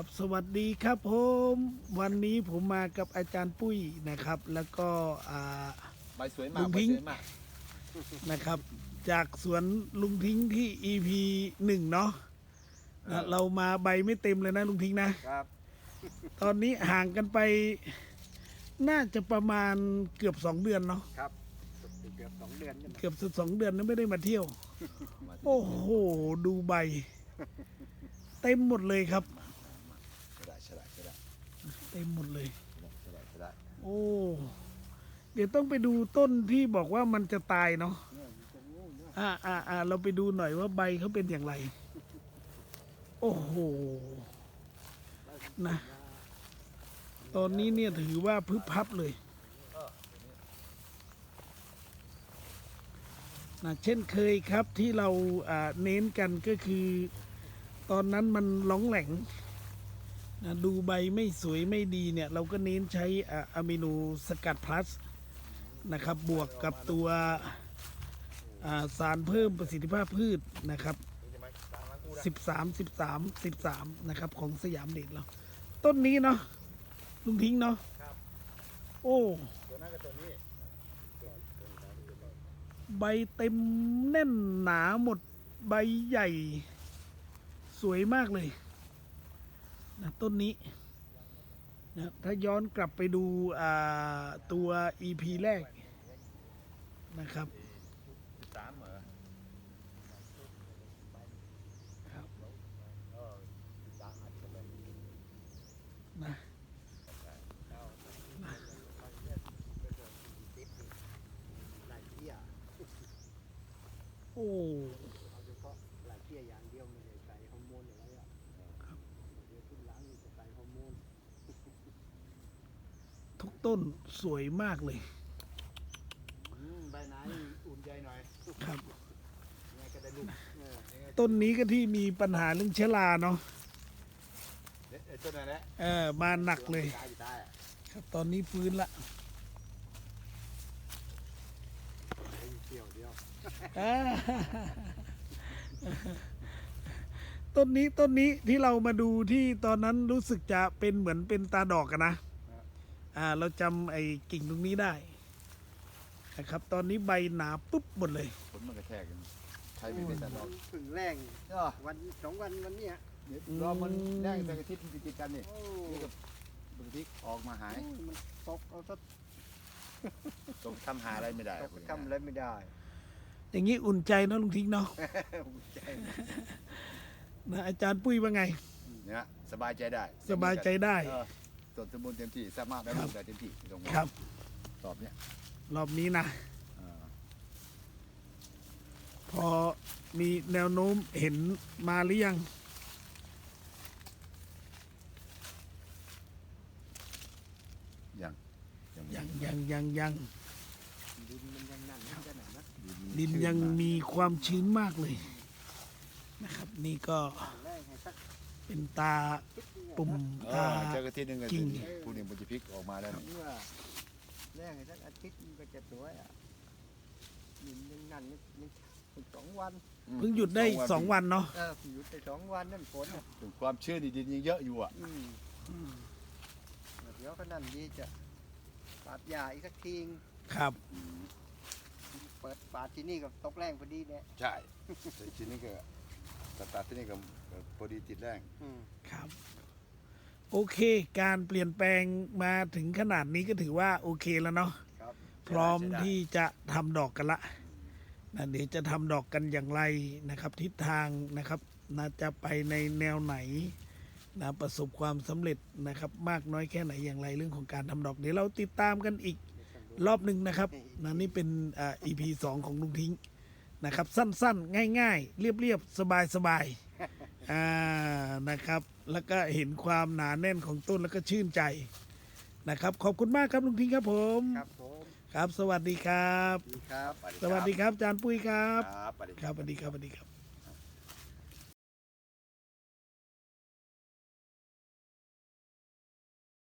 ครับสวัสดีครับผมวันนี้ผมมากับอาจารย์ปุ้ยนะครับ แล้วก็อ่า ใบสวยลุมากงใบพิงค์ สวยมากนะครับ จากสวนลุงทิ้งที่ EP หนึ่งเนาะนะเรามาใบไม่เต็มเลยนะลุงทิ้งนะ ครับตอนนี้ห่างกันไป น่าจะประมาณเกือบสองเดือนเนาะครับเกือบสองเดือนกันนะเกือบสองเดือนนะไม่ได้มาเที่ยวมาโอ้โห ดูใบ เต็มหมดเลยครับ ใช่ได้ใช่ได้ใช่ได้ เต็มหมดเลยใช่ได้ใช่ได้โอ้ เดี๋ยวต้องไปดูต้นที่บอกว่ามันจะตายเนาะเนี่ยอยู่ตรงนู้นเนี่ยอ่าอ่าอ่าเราไปดูหน่อยว่าใบเขาเป็นอย่างไร โอ้โห นะ ตอนนี้เนี่ยถือว่าพึบพับเลย นะเช่นเคยครับที่เราอ่าเน้นกันก็คือ ตอนนั้นมันหล้องแหลง นะดูใบไม่สวยไม่ดีเนี่ยเราก็เน้นใช้อะมิโนสกัดพลัสนะครับ บวกกับตัวสารเพิ่มประสิทธิภาพพืชนะครับ 13 13 13 นะครับ ของสยามเด็กเรา ต้นนี้เนาะลุงทิ้งเนาะโอ้ใบเต็มแน่นหนาหมดใบใหญ่ สวยมากเลย นะต้นนี้นะถ้าย้อนกลับไปดูตัว EP แรกนะครับ สามเหรอ ครับ เออสามอันก็เป็น นะ เอามันเนี่ยเป็นตัวติ๊บนี่ลายเที่ย โอ้ เอาเฉพาะลายเที่ยอย่างเดียวไม่ได้ใส่ฮอร์โมนอะไรอะเดี๋ยวขึ้นหลังนี่จะใส่ฮอร์โมน ทุก ต้นสวยมากเลย อืมใบไหนอุ่นใจหน่อยครับ ยังไงก็ได้ลูกเออยังไงต้นนี้ก็ที่มีปัญหาเรื่องเชื้อราเนาะเนี่ยไอ้ต้นนั้นแหละเออมาหนักเลยได้ได้อะครับตอนนี้ฟื้นละไอ้เที่ยวเดียวอ่าต้นนี้ต้นนี้ที่เรามาดูที่ตอนนั้นรู้สึกจะเป็นเหมือนเป็นตาดอกกันนะ อ่าเราจำไอ้กิ่งตรงนี้ได้นะครับ ตอนนี้ใบหนาปุ๊บหมดเลย ผลมันกระแทกกันใช้ไม่เป็นแต่ดอกผึ่งแรงเนาะวันสองวันวันเนี้ยเดี๋ยวรอมันแดงแต่กระทิตมันติดๆกันนี่โอ้นี่กับบุพริกออกมาหายโอ้ยมันตกเอาซะตรงทำหาอะไรไม่ได้ตกไปทำอะไรไม่ได้อย่างนี้อุ่นใจเนอะลุงทิ้งเนาะใจนะอาจารย์ปุ้ยว่าไง เนี่ยสบายใจได้สบายใจได้ เออ ต้นสมบูรณ์เต็มที่สามารถได้ครับลูกได้เต็มที่ตรงครับ ตอบเนี่ยรอบนี้นะ เออพอมีแนวโน้มเห็นมาหรือยัง ยังยังไม่ยังยังยังยังดินมันยังนั่นนั่นกันหน่อยนะดินยังมีความชื้นมากเลย นะครับ นี่ก็ แรกให้สัก เป็นตาปุ่มเอตา อเจอกระทิตหนึ่งกระจริทิงตผู้หนึ่งมันจะพลิกออกมาแล้วนี่เมื่อแรกให้สักอาทิตย์มันก็จะสวยอะดินยังนั่นยังยังสองวันเพิ่งหยุดได้สองวันเนาะเออหยุดไปสองวันนั่นฝนอะถึงความชื้นนี่ดินยังเยอะอยู่อะอืมเดี๋ยวก็นั่นดีจะปาดยาอีกสักทีครับ เปิดปาดที่นี่ก็ตกแรงพอดีเนี่ยใช่แต่ทีนี้ก็ ตัดตัดที่นี่ก็พอดีติดแรงอืมครับ โอเค การเปลี่ยนแปลงมาถึงขนาดนี้ก็ถือว่าโอเคแล้วเนาะครับพร้อมที่จะทำดอกกันละนะเดี๋ยวจะทำดอกกันอย่างไรนะครับ ทิศทางนะครับน่าจะไปในแนวไหนนะประสบความสำเร็จนะครับ มากน้อยแค่ไหนอย่างไรเรื่องของการทำดอก เดี๋ยวเราติดตามกันอีกรอบหนึ่งนะครับนะนี่เป็นอ่า EP สองของลุงทิ้ง นะครับ สั้นๆ ง่ายๆ เรียบๆ สบายๆอ่านะครับ แล้วก็เห็นความหนาแน่นของต้นแล้วก็ชื่นใจนะครับ ขอบคุณมากครับลุงทิ้งครับผม ครับผมครับ สวัสดีครับ ดีครับสวัสดีครับอาจารย์ปุ้ยครับ ครับสวัสดีครับสวัสดีครับสวัสดีครับ